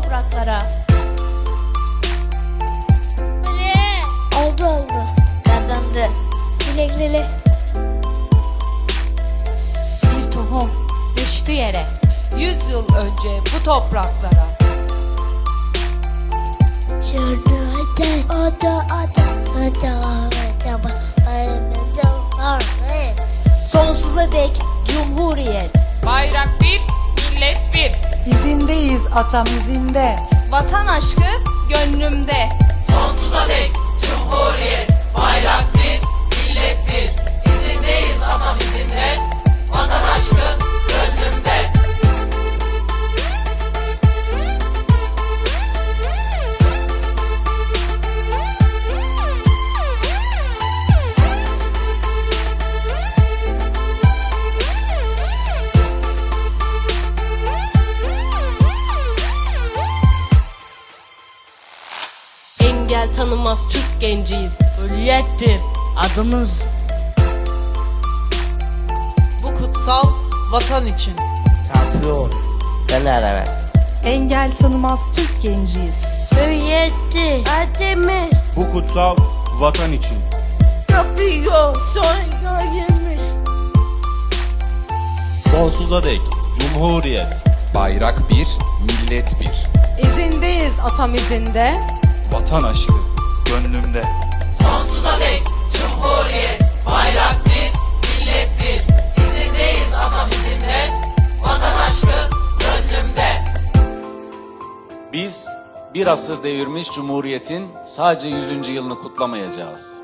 topraklara. Oldu oldu. Kazandı. Güle güle. Bir tohum düştü yere. Yüz yıl önce bu topraklara Çırnıda ada ada ada ada ada Sonsuza dek Cumhuriyet. Bayrak bir, millet bir. İzindeyiz atam izinde. Vatan aşkı gönlümde Sonsuza dek Engel tanımaz Türk genciyiz. Hürriyettir adımız. Bu kutsal vatan için. Şampiyon. Feneremez. Engel tanımaz Türk genciyiz. Hürriyettir. Ademiz. Bu kutsal vatan için. Yapıyor. Sonra girmiş. Sonsuza dek Cumhuriyet. Bayrak bir, millet bir. İzindeyiz atam izinde Vatan aşkı gönlümde. Sonsuza dek Cumhuriyet. Bayrak bir, millet bir. İzindeyiz atam izinde. Vatan aşkı gönlümde. Biz bir asır devirmiş Cumhuriyet'in sadece 100. yılını kutlamayacağız.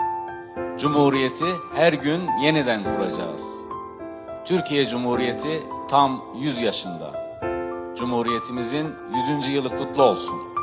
Cumhuriyeti her gün yeniden kuracağız. Türkiye Cumhuriyeti tam 100 yaşında. Cumhuriyetimizin 100. yılı kutlu olsun.